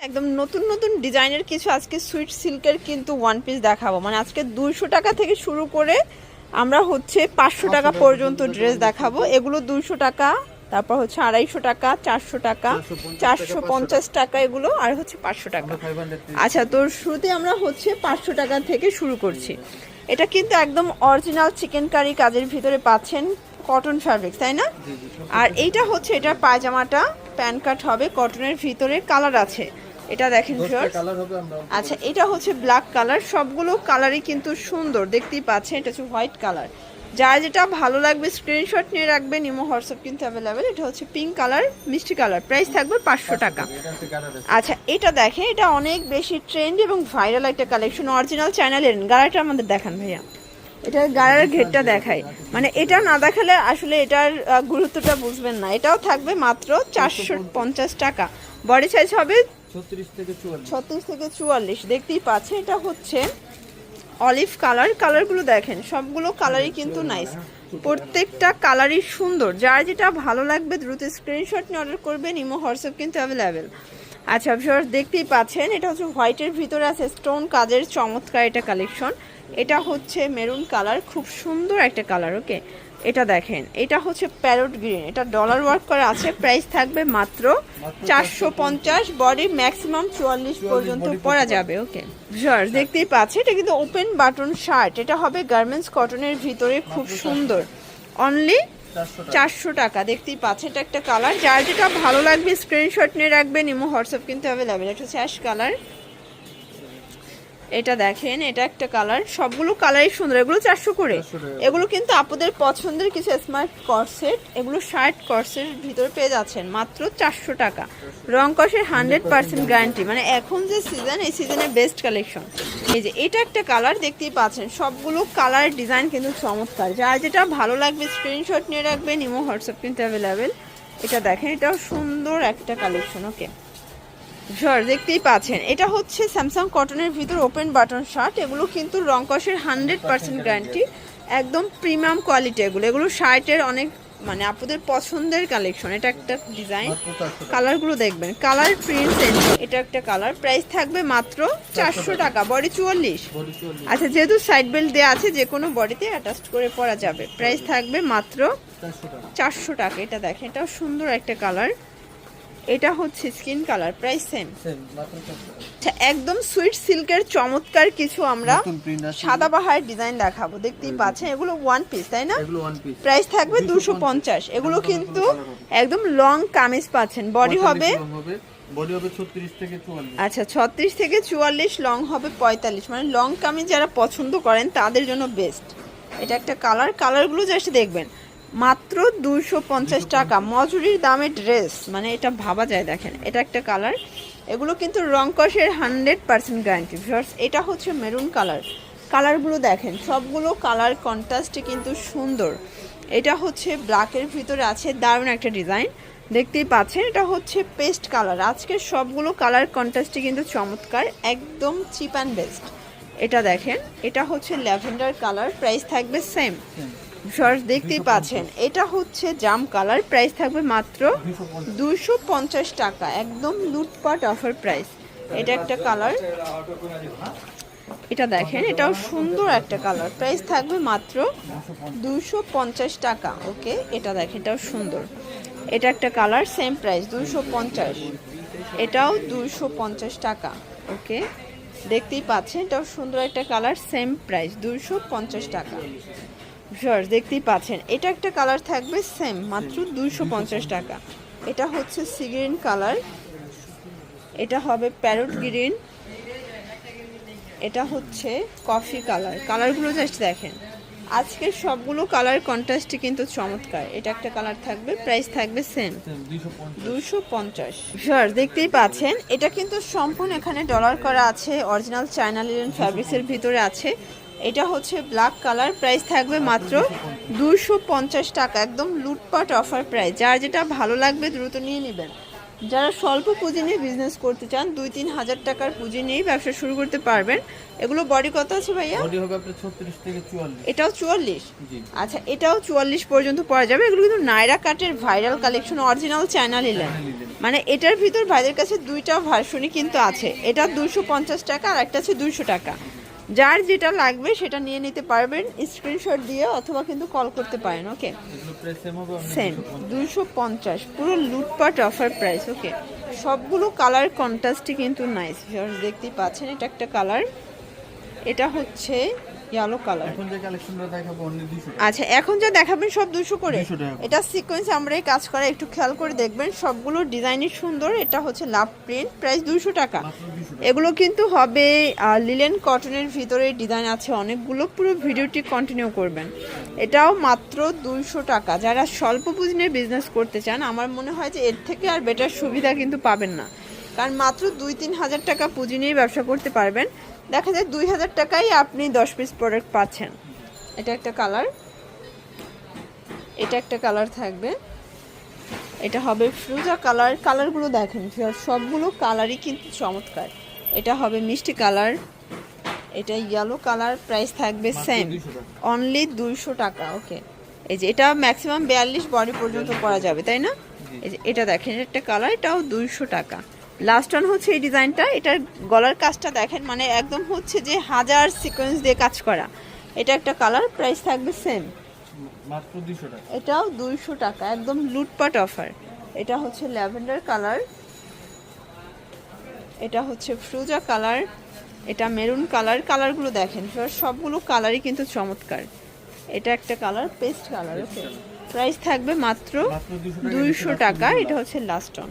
একদম নতুন নতুন ডিজাইনের কিছু আজকে সুইট সিল্কের কিন্তু ওয়ান পিস দেখাবো। মানে আজকে দুইশো টাকা থেকে শুরু করে আমরা হচ্ছে পাঁচশো টাকা পর্যন্ত ড্রেস দেখাবো। এগুলো দুইশো টাকা তারপর হচ্ছে আড়াইশো টাকা চারশো টাকা চারশো পঞ্চাশ টাকা এগুলো আর হচ্ছে পাঁচশো টাকা। আচ্ছা তো শুরুতে আমরা হচ্ছে পাঁচশো টাকা থেকে শুরু করছি। এটা কিন্তু একদম অরিজিনাল চিকেন কারি কাজের ভিতরে পাচ্ছেন কটন ফ্যাব্রিক তাই না? আর এইটা হচ্ছে এটার পায়জামাটা। প্যান্ট কাট হবে কটনের ভিতরে কালার আছে। এটা দেখেন আচ্ছা এটা হচ্ছে ব্ল্যাক কালার সবগুলো কালারই কিন্তু সুন্দর দেখতেই পাচ্ছেন এটা হচ্ছে হোয়াইট কালার যার যেটা ভালো লাগবে স্ক্রিনশট নিয়ে রাখবেন ইমো হোয়াটসঅ্যাপ কিন্তু অ্যাভেলেবেল এটা হচ্ছে পিঙ্ক কালার মিষ্টি কালার প্রাইস থাকবে পাঁচশো টাকা। আচ্ছা এটা দেখেন এটা অনেক বেশি ট্রেন্ড এবং ভাইরাল একটা কালেকশন অরিজিনাল চ্যানেলের গাড়াটা আমাদের দেখান ভাইয়া। এটার গাড়ার ঘেরটা দেখায়। মানে এটা না দেখালে আসলে এটার গুরুত্বটা বুঝবেন না। এটাও থাকবে মাত্র চারশো পঞ্চাশ টাকা। বডি সাইজ হবে ছত্রিশ থেকে চুয়াল্লিশ। ছত্রিশ থেকে চুয়াল্লিশ। দেখতেই পাচ্ছে এটা হচ্ছে অলিভ কালার কালারগুলো দেখেন সবগুলো কালারই কিন্তু নাইস প্রত্যেকটা কালারই সুন্দর। যার যেটা ভালো লাগবে দ্রুত স্ক্রিনশট নিয়ে অর্ডার করবেন। ইমো হোয়াটসঅ্যাপ কিন্তু অ্যাভেলেবেল আচ্ছা ভিউয়ার্স দেখতেই পাচ্ছেন এটা হচ্ছে হোয়াইটের ভিতরে আছে স্টোন কাজের চমৎকার এটা কালেকশন। এটা হচ্ছে মেরুন কালার খুব সুন্দর একটা কালার ওকে? এটা দেখেন এটা হচ্ছে প্যারট গ্রিন এটা ডলার ওয়ার্ক করা আছে প্রাইস থাকবে মাত্র চারশো পঞ্চাশ বডি ম্যাক্সিমাম চুয়াল্লিশ পর্যন্ত পরা যাবে ওকে? ভিউয়ার্স দেখতেই পাচ্ছি এটা কিন্তু ওপেন বাটন শার্ট এটা হবে গার্মেন্টস কটনের ভিতরে খুব সুন্দর। অনলি চারশো টাকা। দেখতেই পাচ্ছেন এটা একটা কালার যার যেটা ভালো লাগবে স্ক্রিনশট নিয়ে রাখবেন, ইমো, হোয়াটসঅ্যাপ কিন্তু অ্যাভেলেবেল এটা হচ্ছে কালার এটা দেখেন এটা একটা কালার সবগুলো কালারই সুন্দর এগুলো চারশো করে। এগুলো কিন্তু আপনাদের পছন্দের কিছু স্মার্ট কর্সেট এগুলো শার্ট কর্সের ভিতরে পেয়ে যাচ্ছেন মাত্র চারশো টাকা। রং কষের হান্ড্রেড পার্সেন্ট গ্যারান্টি মানে এখন যে সিজন এই সিজনের বেস্ট কালেকশন এই যে এটা একটা কালার দেখতেই পাচ্ছেন সবগুলো কালার ডিজাইন কিন্তু চমৎকার। যার যেটা ভালো লাগবে স্ক্রিনশট নিয়ে রাখবেন ইমো হোয়াটসঅ্যাপ কিন্তু অ্যাভেলেবেল এটা দেখেন এটাও সুন্দর একটা কালেকশন ওকে ঝড় দেখতেই পাচ্ছেন। এটা হচ্ছে স্যামসাং কটনের ভিতর ওপেন বাটন শার্ট এগুলো কিন্তু রং কষের হান্ড্রেড পার্সেন্ট গ্যারান্টি একদম প্রিমিয়াম কোয়ালিটি এগুলো। এগুলো শার্টের অনেক মানে আপনাদের পছন্দের কালেকশন এটা একটা ডিজাইন কালারগুলো দেখবেন। কালার প্রিন্ট এটা একটা কালার প্রাইস থাকবে মাত্র চারশো টাকা বডি চুয়াল্লিশ। আচ্ছা যেহেতু সাইড বেল্ট দেওয়া আছে, যে কোনো বডিতে অ্যাটাচ করে পরা যাবে। প্রাইস থাকবে মাত্র চারশো টাকা। এটা দেখেন, এটাও সুন্দর একটা কালার এটা হচ্ছে স্কিন কালার প্রাইস সেম আচ্ছা একদম সুইট সিল্কের চমৎকার কিছু আমরা সাদা বাহার ডিজাইন দেখাবো। দেখতেই পাচ্ছেন এগুলো ওয়ান পিস তাই না? এগুলো ওয়ান পিস প্রাইস থাকবে দুশো পঞ্চাশ। এগুলো কিন্তু একদম লং কামিজ পাচ্ছেন। বডি হবে? বডি হবে। ছত্রিশ থেকে চুয়াল্লিশ। আচ্ছা ছত্রিশ থেকে চুয়াল্লিশ লং হবে পঁয়তাল্লিশ। মানে লং কামিজ যারা পছন্দ করেন তাদের জন্য বেস্ট এটা একটা কালার কালারগুলো জাস্ট দেখবেন। মাত্র দুশো পঞ্চাশ টাকা। মজুরির দামে ড্রেস মানে এটা ভাবা যায় দেখেন। এটা একটা কালার এগুলো কিন্তু রং কষের হান্ড্রেড পার্সেন্ট গ্যারান্টি ভিউয়ার্স এটা হচ্ছে মেরুন কালার কালারগুলো দেখেন সবগুলো কালার কন্ট্রাস্টে কিন্তু সুন্দর। এটা হচ্ছে ব্ল্যাকের ভিতরে আছে দারুণ একটা ডিজাইন দেখতেই পাচ্ছেন এটা হচ্ছে পেস্ট কালার আজকের সবগুলো কালার কন্ট্রাস্টে কিন্তু চমৎকার একদম চিপ অ্যান্ড বেস্ট এটা দেখেন এটা হচ্ছে ল্যাভেন্ডার কালার প্রাইস থাকবে সেম শর্টস দেখতেই পাচ্ছেন। এটা হচ্ছে জাম কালার। প্রাইস থাকবে মাত্র দুশো পঞ্চাশ টাকা। একদম লুটপাট অফার প্রাইস। এটা একটা কালার। এটা দেখেন, এটাও সুন্দর একটা কালার। প্রাইস থাকবে মাত্র দুশো পঞ্চাশ টাকা। ওকে, এটা দেখেন, এটাও সুন্দর। এটা একটা কালার, সেম প্রাইস দুশো পঞ্চাশ। এটাও দুশো পঞ্চাশ টাকা। ওকে, দেখতেই পাচ্ছেন, এটাও সুন্দর একটা কালার, সেম প্রাইস দুশো পঞ্চাশ টাকা। শর্ট দেখতেই পাচ্ছেন। এটা একটা কালার থাকবে সেম মাত্র দুইশো পঞ্চাশ টাকা। এটা হচ্ছে সিগ্রিন কালার এটা হবে প্যারট গ্রিন এটা হচ্ছে কফি কালার কালারগুলো জাস্ট দেখেন। আজকের সবগুলো কালার কন্ট্রাস্টে কিন্তু চমৎকার। এটা একটা কালার থাকবে প্রাইস থাকবে সেম সেম দুশো পঞ্চাশ। দুশো পঞ্চাশ। ভিউয়ার্স দেখতেই পাচ্ছেন এটা কিন্তু সম্পূর্ণ এখানে ডলার করা আছে অরিজিনাল চায়না লিলেন ফ্যাব্রিক্সের ভিতরে আছে। এটা হচ্ছে ব্ল্যাক কালার প্রাইস থাকবে মাত্র দুশো পঞ্চাশ টাকা একদম লুটপাট অফার প্রাইস যার যেটা ভালো লাগবে দ্রুত নিয়ে নেবেন। যারা স্বল্প পুঁজি নিয়ে বিজনেস করতে চান দুই তিন হাজার টাকার পুঁজি নিয়েই ব্যবসা শুরু করতে পারবেন। এগুলো বডি কত আছে ভাইয়া? বডি হবে আপনার ছত্রিশ থেকে চুয়াল্লিশ। এটাও চুয়াল্লিশ? জি। আচ্ছা এটাও চুয়াল্লিশ পর্যন্ত পরা যাবে। এগুলো কিন্তু নাইরা কাটের viral collection original China linen নিলেন মানে এটার ভিতর ভাইদের কাছে দুইটা ভার্সনই কিন্তু আছে। এটা দুশো পঞ্চাশ টাকা আর একটা আছে দুইশো টাকা। যার যেটা লাগবে সেটা নিয়ে নিতে পারবেন স্ক্রিনশট দিয়ে অথবা কিন্তু কল করতে পারেন ওকে দুশো সেম হবে অন্য সেম 250 দুইশো পঞ্চাশ পুরো লুটপাট অফার প্রাইস ওকে সবগুলো কালার কন্ট্রাস্টই কিন্তু নাইস দেখতেই পাচ্ছেন এটা একটা কালার এটা হচ্ছে ইয়েলো কালার এখন যে কালেকশনটা দেখাবো অন্য 200 টাকা। আচ্ছা এখন যা দেখাবেন সব দুশো করে। এটা সিকোয়েন্স আমরা এই কাজ করা একটু খেয়াল করে দেখবেন সবগুলো ডিজাইনই সুন্দর। এটা হচ্ছে লাভ প্রিন্ট প্রাইস দুশো টাকা। 200 টাকা। এগুলো কিন্তু হবে লিলেন কটনের ভিতরে ডিজাইন আছে অনেকগুলো। পুরো ভিডিওটি কন্টিনিউ করবেন। এটাও মাত্র দুইশো টাকা। যারা স্বল্প পুঁজি নিয়ে বিজনেস করতে চান আমার মনে হয় যে এর থেকে আর বেটার সুবিধা কিন্তু পাবেন না। কারণ মাত্র দুই তিন হাজার টাকা পুঁজি নিয়ে ব্যবসা করতে পারবেন। দেখা যায় দুই হাজার টাকায় আপনি দশ পিস প্রোডাক্ট পাচ্ছেন। এটা একটা কালার এটা একটা কালার থাকবে। এটা হবে ফ্রুজা কালার কালারগুলো দেখেন সবগুলো কালারই কিন্তু চমৎকার। এটা হবে মিষ্টি কালার এটা ইয়েলো কালার প্রাইস থাকবে সেম অনলি দুইশো টাকা। ওকে এই যে এটা ম্যাক্সিমাম বিয়াল্লিশ বডি পর্যন্ত করা যাবে তাই না? এই যে এটা দেখেন এটা একটা কালার এটাও দুইশো টাকা। লাস্ট অন হচ্ছে এই ডিজাইনটা। এটার গলার কাজটা দেখেন মানে একদম হচ্ছে যে হাজার সিকোয়েন্স দিয়ে কাজ করা। এটা একটা কালার প্রাইস থাকবে সেম মাত্র 200 টাকা। এটাও দুইশো টাকা একদম লুটপাট অফার এটা হচ্ছে ল্যাভেন্ডার কালার এটা হচ্ছে ফ্রুজা কালার এটা মেরুন কালার কালারগুলো দেখেন সব- সবগুলো কালারই কিন্তু চমৎকার। এটা একটা colour paste colour okay price থাকবে মাত্র মাত্র 200 টাকা দুইশো টাকা এটা হচ্ছে লাস্ট অন